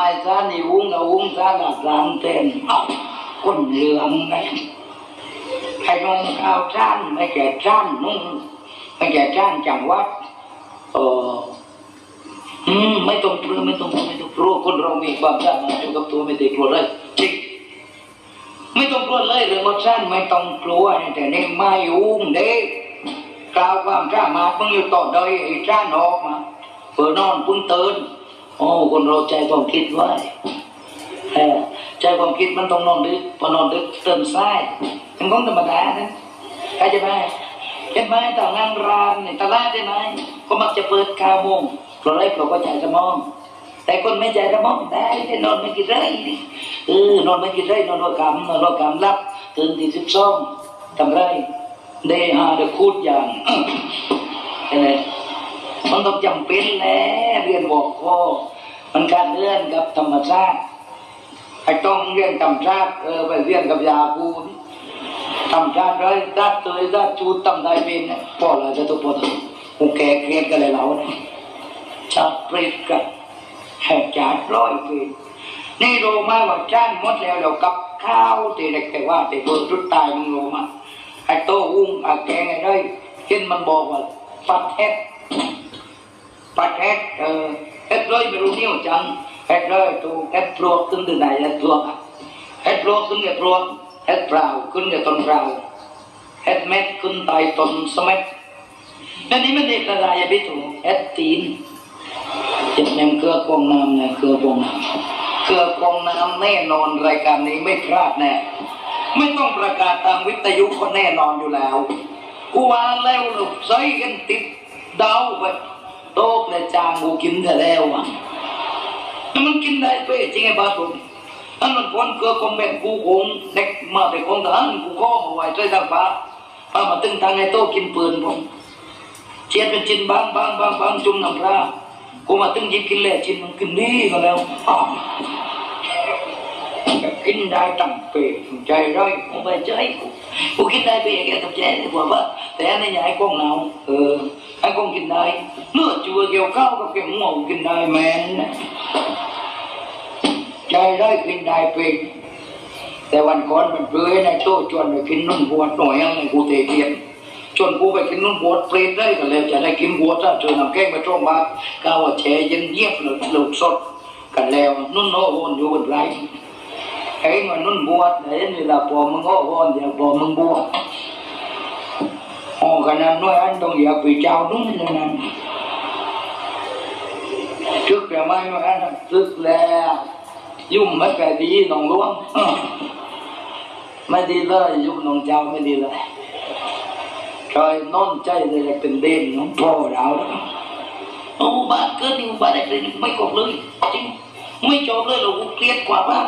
ม้ซานี่วุ้งกับวุ้งซาลักหลังเต้นเอ้าคนเหลืองไงใครนงข้าวจ้นไม่แก่จ้นนุ่งไม่แก่จ้นจังหวัดเอออืมไม่ต้องกลัวไม่ต้องไม่ต้องกลัวคนเรามีความสามารถอยู่กับตัวไม่ได้กลัวเลยจริงไม่ต้องกลัวเลยเรื่องวัดสั้นไม่ต้องกลัวแต่นี่ไม่ยุ่งเด็กกล่าวความสามารถมึงอยู่ต่อเดยไอ้จ้นออกมาเปิดนอนเพิ่งตื่น โอ้คนเราใจความคิดไว้ใจความคิดมันต้องนอนดึกพอนอนดึกเติมไส้เป็นของธรรมดานะเข้าใจไหมเห็นไหมต่างานร้านในตลาดได้ไหมก็มักจะเปิดกาโมงเพราะอะไรเพราะว่าใจสมอง แต่คนไม่ใจสมองได้แต่นอนไม่กี่ไร่เออนอนไม่กี่ไรนอนรอกำนอนรอกำรับตื่นที่สิบสองทำไรได้หาได้คูดอย่างเห็นไหมมันต้องจำเป็นแหละเรียนบอกพ่อ การเลื่อนกับธรรมชาติไอ้ต้องเรียนธรรมชาติเออไปเรียนกับยาคูนี่ธรรมชาติเลยรัดตัวรัดจูดตำได้เป็นพ่อเราจะต้องพอถึงกูแก่เครียดกันเลยเราเนี่ยชาเปรตกันแหกจาดร้อยปีนี่โรู้ไหมว่าจ้านหมดแล้วเรากับข้าวตีเด็กแต่ว่าแต่บิร์ทุดตายมึงโรู้ไอ้โตวุ้งไอ้แกงไอ้เลยเห็นมันบอกว่าปัดเฮ็ดปัดเฮ็ดเออ เฮ็ดเลยไม่รู้นิ้วจังเฮ็ดเลยตูเฮ็ดปลวกขึ้นถึงไหนเฮ็ดปลวกอะเฮ็ดปลวกขึ้นกับปลวกเฮ็ดเปล่าขึ้นกับต้นเปล่าเฮ็ดเม็ดขึ้นใต้ต้นสมัดนั่นนี่มันเด็กอะไรอะพี่ถูเฮ็ดตีนเจ็บยังเครือกองน้ำเนี่ยเครือกองน้ำเครือกองน้ำแน่นอนรายการนี้ไม่พลาดแน่ไม่ต้องประกาศทางวิทยุก็แน่นอนอยู่แล้วกูว่าแล้วลูกใส่กันติดดาวไป โต๊ะแลยจางกูกินแต่แล้วอะแล้วมันกินได้เปจริงไอ้บ้าสุนอันมันคนเกลือคอมเมนต์กูคงเด็กมาแต่คนทหารกูก็มาไหว้ใจทางฟ้าป้ามาตึงทางไอ้โต๊ะกินปืนผมเชียดเป็นจิ้นบางบางบางบางจุ่มน้ำปลากูมาตึงยิบกินแหล่จิ้นมันกินดีก็แล้ว อ้าวกินได้ตั้งเปรใจร้อยกูไปใจกูกูกินได้ไปอย่างเงี้ยกับแจ๊ดีกว่าว่า แต่อันนี้อย่าให้กองเราเออให้กองกินได้เนื้อจัวเกี่ยวข้าวกับเกี่ยวหมูกินได้แมนนะใจได้กินได้เป็นแต่วันก่อนมันเปลือยในโต๊ะชวนไปกินนุ่นบวชหน่อยยังไงกูเตะเกียนชวนกูไปกินนุ่นบวชเปรตได้กันแล้วจะได้กินบวชถ้าเจอน้ำแกงไปตรงบ้านก้าวแช่เย็นเยียบหรือหลุดสดกันแล้วนุ่นโน้โหนอยู่บนไร ไอ้มันนุ่นบวชไอ้นี่ละพอมึงก็วอนอย่าพอมึงบวชอ๋อขนาดน้อยอันต้องอยากไปเจ้านุ่นเลยนะทึกแต่ไม่ว่าอันนั้นทึกแล้วยุ่มไม่แก่ดีน้องหลวงไม่ดีเลยยุ่มน้องเจ้าไม่ดีเลยคอยนอนใจเลยเป็นเด่นน้องพ่อเราโอ้บ้านเกิดนี่บ้านอะไรนี่ไม่กบเลยจริงไม่จบเลยเราเครียดกว่าบ้าน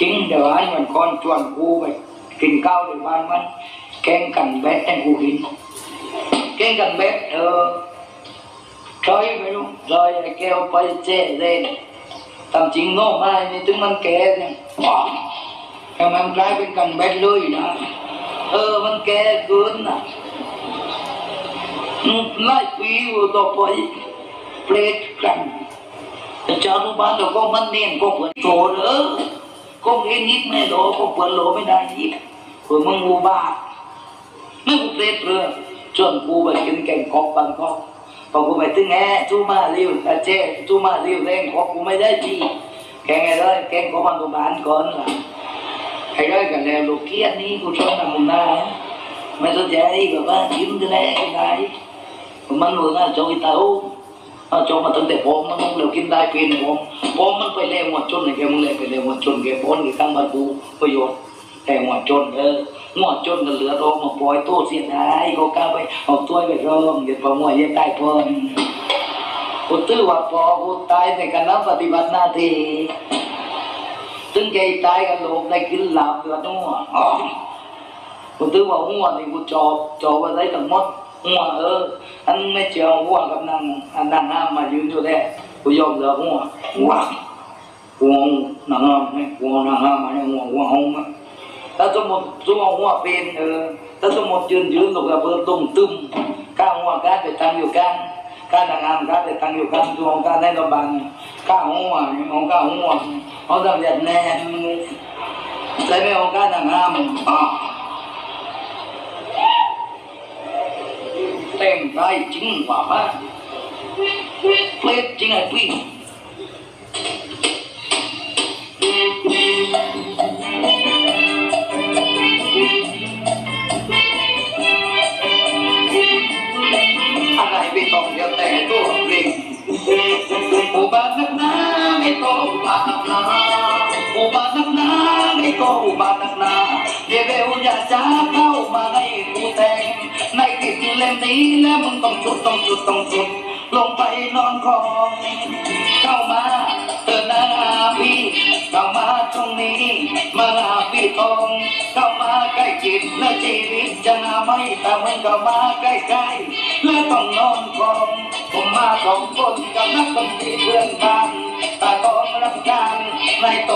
กินเดี๋ยวให้มันก้อนชวนกูไปกินข้าวในบ้านมันแกงกันแบดให้กูกินแกงกันแบดเออใช่ไม่รู้ลอยไอ้แก้วไปเจ๊เล่นตามจริงโง่ไม่นี่ถึงมันแก่เนี่ยว้าวแต่มันกลายเป็นกันแบดเลยนะเออมันแก่เกินนะอืมไล่ปีอยู่ต่อไปเปรตกันแต่ชาวบ้านเราก็มันเนียนก็เปิดโตเออก็เองนิดไม่โลก็เปิดโลไม่ได้ยิบเผื่อมึงงูบ้าไม่กูเปรตเรือจนกูไปกินแกงกอบบางกอกพอกูไปถึงแง่จูมาเรียวแต่เจ๊จูมาเรียวแรงกอกกูไม่ได้จีแกงไงเลยแกงกอบบางกบานก่อนล่ะไอ้ได้กันแล้วลูกเกียนี่กูชอบทำมึงได้ไม่สนใจแบบว่ากินกันแล้วกันได้มันหมือนอะโจยเต้าเอาจงมาตั้งแต่ผมมันมึงเร็วกินได้เป็นผมผมมันไปเลี้ยงหัวจนไอ้แกมึงเลย เลี้ยงหัวจนแกป้อนแกตั้งมาดูประโยชน์แต่หัวจนเออหัวจนก็เหลือรองมาปล่อยโตเสียดายก็กล้าไปเอาตัวไปรองอย่าพอหัวอย่าตายเพิ่นกูตื้อว่าพอกูตายในการปฏิบัติหน้าที่ถึงแกตายกันโลกได้กินหลับอยู่ตัวอ๋อกูตื้อว่าหัวนี่กูจอบจอบไว้ได้ทั้งหมดหัวเอออันไม่เจียวหัวกับนางอันนางห้ามมายืนอยู่แล้กูยอมเหลือหัวหัว หัวนางห้ามเนี่ยหัวนางห้ามมาเนี่ยหัวหัวห้องมาถ้าสมมติสมมติหัวเป็นเออถ้าสมมติยืนยืนลงกับเบิดล ม่โตอุบาทนักหนาเดี๋ยวอย่าจ้าเข้ามาให้กูแทงในกิจเล่มนี้แล้วมึงต้องจุดต้องจุดต้องจุดลงไปนอนคอเข้ามาเตือนหน้าพี่ เข้ามาตรงนี้มาหาพี่ทองเข้ามาใกล้จิตและชีวิตจะนาไม่แต่มึงเข้ามาใกล้ๆและต้องนอนคลองผมมาสองคนกับนักดนตรีเพื่อนกันตาต้องรับการในโต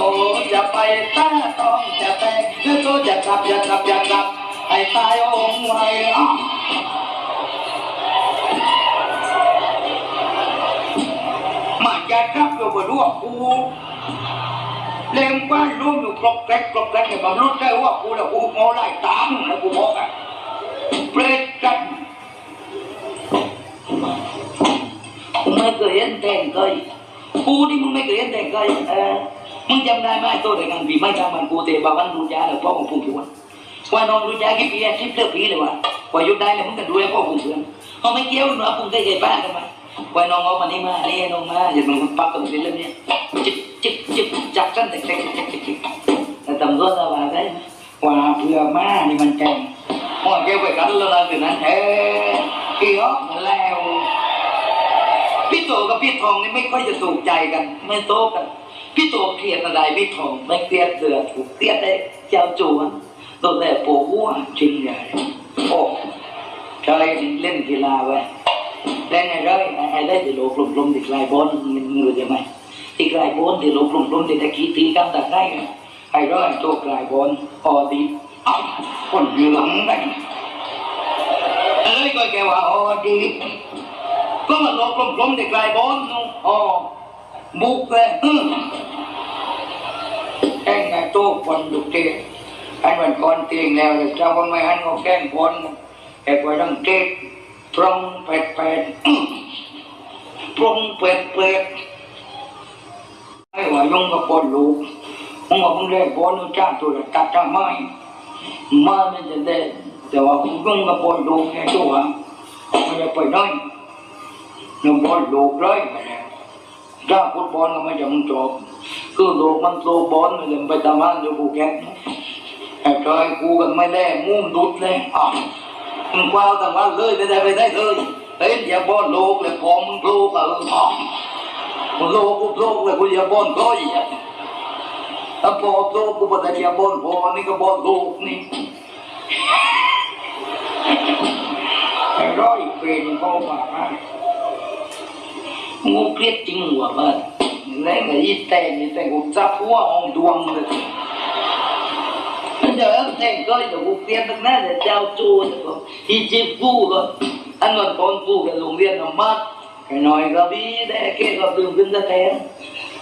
จะไปตาต้องจะแตกและโตจะกลับอย่ากลับอย่ากลับให้ตายองไว้อ้าวมาจะครับอยู่บนหัวกู เล่มกว้านรู้อยู่กรอบแกรกกรอบแกรกเนี่ยมันรู้ได้ว่ากูแล้วกูโง่ไล่ตามแล้วกูบอกอะเปรตกันไม่เคยเห็นแต่งเคยกูนี่มึงไม่เคยเห็นแต่งเคยเออมึงจำได้ไหมตัวเด็กกันปีไม่ทำมันกูเตะบาวันรู้จ้าแล้วพ่อของผู้ผิวว่าน้องรู้จ้ากี่ปีสิบเท่าปีเลยว่ะว่ายุดได้เลยมึงกันดูแลพ่อของเพื่อนเขาไม่เกี่ยวหนูพุ่งได้ใจป้ากันไมว่าน้องเอามานี่มาเนี่น้องมาอย่ามันปักตรงนี้เลยเนี่ย จิกจิกจิกจับกันเด็กเด็กเด็กเด็กแต่ตำรวจว่าได้ไหมว่าเพื่อมานี่มันแกงพอเกี่ยวไปกันแล้วนะคือนั้นเอ๊ะพี่ฮอกแล้วพี่โตกับพี่ทองนี่ไม่ค่อยจะถูกใจกัน ไม่โตกันพี่โตเครียดอะไรพี่ทองไม่เครียดเสือถูกเครียดได้เจ้าจวนตัวแต่ปวดหัวจริงใหญ่โอ้ใช่เล่นกีฬาไว้ ตีกลายโบนที่ลูกลุ่มลุ่มที่ตะกี้ทีกำนตัดได้ไอ้ร้อยโจกลายบนออดีคนอยู่หลังได้เอ้ยก็แกว่าออดีก็มาลูกลุ่มลุ่มที่กลายโบนอ๋อบุกเลยแข่งไอ้โจกคนดุเตะอันวันก่อนเตียงแล้วเจ้าก็ไม่อันก็แข่งคนไอ้คนต้องเตะตรงเป็ดเป็ดตรงเป็ดเปด ไอ้ว่ายุ่งกับปนลูกมึงว่ามึงได้ปนมึงจ้าตัวละตัดทำไมมาไม่จะได้แต่ว่ามึงยงกับปนลูกแค่ตัวมันจะไปได้หนุ่มปนลูกเลยไปแล้วถ้าฟุตบอลก็ไม่จะมึงจบคือลูกมันโตบอลมันจะไปทำงานอยู่ภูเก็ตไอ้จอยกูกันไม่ได้มุ่งดุดเลยอะมึงว้าวต่างว่าเลยไปได้ไปได้เลยเฮ้ยอย่าบอนโลกเลยพอมึงโลกอะ กูโลกูโลกเลยกูอย่าบอลก้อยถ้าพอโลกกูปฏิยาบอลพอนี่ก็บอลโลกนี่ร้อยเป็นพ่อป่างูเครียดจริงหัวมันแล้วไอ้แต่นี่แต่กูจับหัวของดวงเลยเดี๋ยวแทงก้อยเดี๋ยวกูเครียดตั้งนานเดี๋ยวเจ้าจูนอีจิบกูก็อันนั้นตอนกูกับโรงเรียนอมาก น้อยก็มีแต่แค่ก็ดึงขึ้นแต่แทน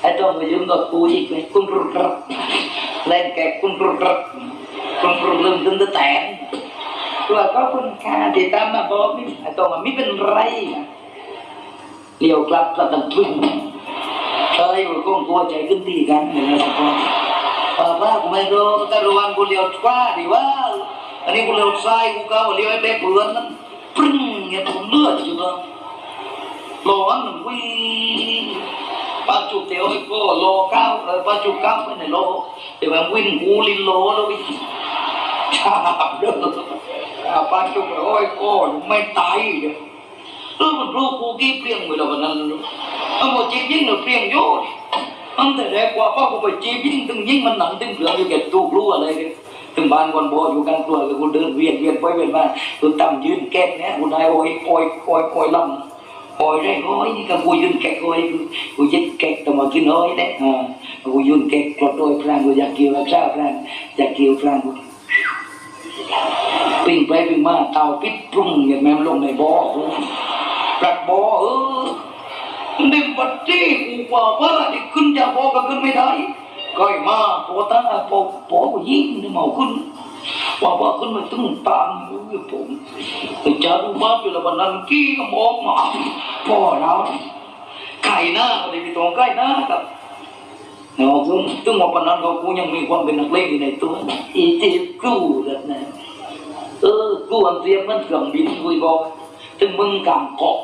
ไอ้ต้องไปยุ่งก็บกูอีกไหมคุณปรุกรักเล่นแกคุณปรุกรักคุณปรุกดึงขึ้นก็แทนตัวก็คุณค่าที่ตามมาบอกนี่ไอ้ต้องมันมิเป็นไรเลี้ยวกลับกลับตังทุ่งอะยู่ก้มตัวใจขึ้นตีกันอย่างนี้ครับป้าป้ากูไม่รู้แต่ระวังกูเลี้ยวขวาดีว่าอันนี้กูเลี้ยวซ้ายกูก็เลี้ยวไอ้เบ็กเบือนนั้นปรึ้งเงี้ยผมเลือดอยู่บ้าง ร้อนวิ่งปลาจุกเดียวก็โลเก้าเปลาจุกเก้าไปไหนโลแต่ว่าวิ่งกูลินโลแล้ววิ่งชาบเด้อปลาจุกโอ้ยก็ไม่ตายเด้อเออมันรู้กูกี้เพียงไปแล้ววันนั้นเอาหมจีบยิ่งเนี่ยเพียงเยอดตั้แต่แรกว่าพ่อกูไปจีบยิ่งตึงยิ่งมันหนังตึงเหลืองอยู่แก่ตูกรู้อะไรกันถึงบ้านก่นโบอยู่กันตัวกูเดินเวียนเวียนไปเวียนมากูตั้งยืนแก๊กเนี่ยกูนายโอ้ยโอ้ยโอ้ยโอ้ยลำากเกี่ยวกับชาพลางอยากเกี่ยวพลางกูปิ้งไปปิ้งมาเตาปิดปรุงอย่างแม่มลงในบ่อปรัดบ่อเออดิมบัดจี้กูกว่าว่าที่ขึ้นจะบอก็ขึ้นไม่ได้ก็ไอ้มาพอตั้งพอพอก็ยิงนี่เมาขึ้น ว่าว่าขึ้นมาตึงตามอยู่ผมจาดูบ้าอยู่แล้ววันนั้นกี้ก็มองมาพ่อเราไก่หน้าก็ได้ไปตรงไก่หน้าครับเนาะซึ่งซึ่งว่าปานนั้นเขากูยังมีความเป็นนักเลงอยู่ในตัวอีเจ็บกูแบบนั้นเออกู้อันเสียมันเครื่องบินคุยบอกถึงมึงกำเกาะ